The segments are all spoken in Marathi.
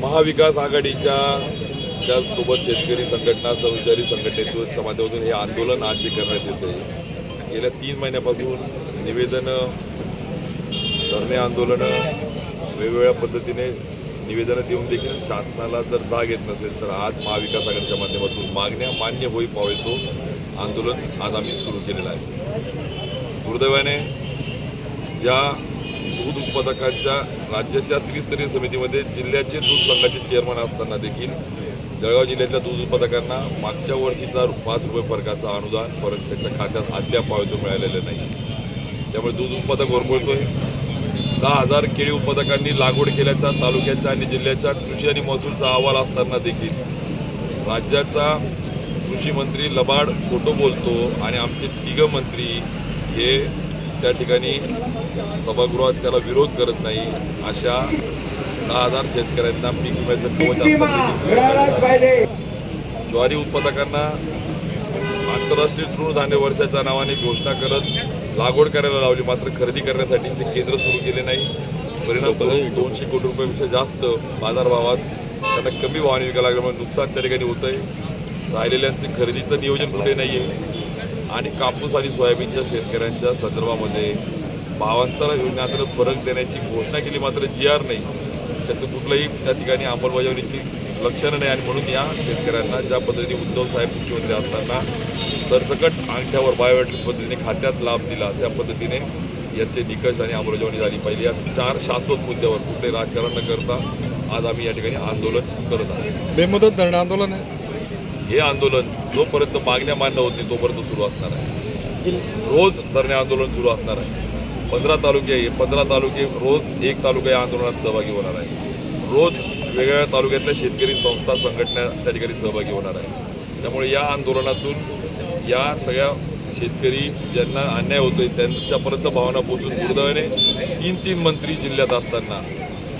महाविकास आघाडीच्या त्यासोबत शेतकरी संघटना सहविचारी संघटनेच्या माध्यमातून हे आंदोलन आज जे करण्यात येते गेल्या तीन महिन्यापासून निवेदनं धरणे आंदोलनं वेगवेगळ्या पद्धतीने निवेदनं देऊन देखील शासनाला जर जाग येत नसेल तर आज महाविकास आघाडीच्या माध्यमातून मागण्या मान्य होई पावेतो आंदोलन आज आम्ही सुरू केलेलं आहे. दुर्दैवाने ज्या दूध उत्पादकांच्या राज्याच्या त्रिस्तरीय समितीमध्ये जिल्ह्याचे दूध संघाचे चेअरमन असताना देखील जळगाव जिल्ह्यातल्या दूध उत्पादकांना मागच्या वर्षीचा पाच रुपये फरकाचा अनुदान परत त्याच्या खात्यात अद्याप पावतो मिळालेलं नाही. त्यामुळे दूध उत्पादक ओरबळतोय दहा हजार केळी उत्पादकांनी लागवड केल्याचा तालुक्याच्या आणि जिल्ह्याच्या कृषी आणि महसूलचा अहवाल असताना देखील राज्याचा कृषी मंत्री लबाड खोटं बोलतो आणि आमचे तिघं मंत्री हे त्या ठिकाणी सभागृहात त्याला विरोध करत नाही अशा दहा हजार शेतकऱ्यांना पीक विम्याचं ज्वारी उत्पादकांना आंतरराष्ट्रीय तृणधान्य वर्षाच्या नावाने घोषणा करत लागवड करायला लावली मात्र खरेदी करण्यासाठीचे केंद्र सुरू केले नाही. परिणाम करून दोनशे कोटी रुपयापेक्षा जास्त बाजारभावात त्यांना कमी भावाने विकायला लागल्यामुळे नुकसान त्या ठिकाणी होत आहे राहिलेल्यांचे खरेदीचं नियोजन कुठे नाही आहे आणि कापूस आणि सोयाबीनच्या शेतकऱ्यांच्या संदर्भामध्ये भावांतर योजनेत फरक देण्याची घोषणा केली मात्र जी आर नाही. त्याचं कुठलंही त्या ठिकाणी अंमलबजावणीची लक्षणं नाही आणि म्हणून या शेतकऱ्यांना ज्या पद्धतीने उद्धव साहेब मुख्यमंत्री असताना सरसकट अंगठ्यावर बायोमेट्रिक पद्धतीने खात्यात लाभ दिला त्या पद्धतीने याचे निकष आणि अंमलबजावणी झाली पाहिजे या चार शाश्वत मुद्द्यावर कुठले राजकारण न करता आज आम्ही या ठिकाणी आंदोलन करत आहोत. बेमुदत धरणं आंदोलन आहे. हे आंदोलन जोपर्यंत मागण्या मान्य होत नाही तोपर्यंत सुरू असणार आहे. रोज धरणे आंदोलन सुरू असणार आहे. पंधरा तालुके आहे पंधरा तालुके रोज एक तालुका या आंदोलनात सहभागी होणार आहे. रोज वेगवेगळ्या तालुक्यातल्या शेतकरी संस्था संघटना त्या ठिकाणी सहभागी होणार आहे. त्यामुळे या आंदोलनातून या सगळ्या शेतकरी ज्यांना अन्याय होतोय त्यांच्यापर्यंत भावना पोहोचून दुर्दैवाने तीन तीन मंत्री जिल्ह्यात असताना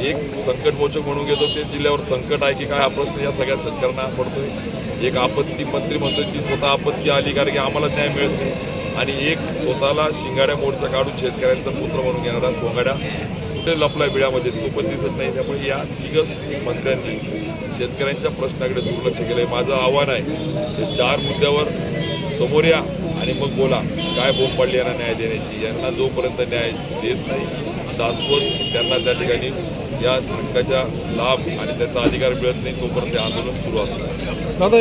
एक संकटमोचक म्हणून घेतो ते जिल्ह्यावर संकट आहे की काय हा प्रश्न या सगळ्या शेतकऱ्यांना पडतोय. एक आपत्ती मंत्री म्हणतोय ती स्वतः आपत्ती आली कारण की आम्हाला न्याय मिळत नाही. आणि एक स्वतःला शिंगाड्या मोर्चा काढून शेतकऱ्यांचा पुत्र म्हणून घेणारा सोंगाड्या कुठे लपलाय बिळामध्ये तो पण दिसत नाही. त्यामुळे या तिघच मंत्र्यांनी शेतकऱ्यांच्या प्रश्नाकडे दुर्लक्ष केलंय. माझं आव्हान आहे ते चार मुद्द्यावर समोर या आणि मग बोला काय बोंब पडली यांना न्याय देण्याची? यांना जोपर्यंत न्याय देत नाही शाश्वत त्यांना त्या ठिकाणी या हक्काचा लाभ आणि त्याचा अधिकार मिळत नाही तोपर्यंत हे आंदोलन सुरू असतं दादा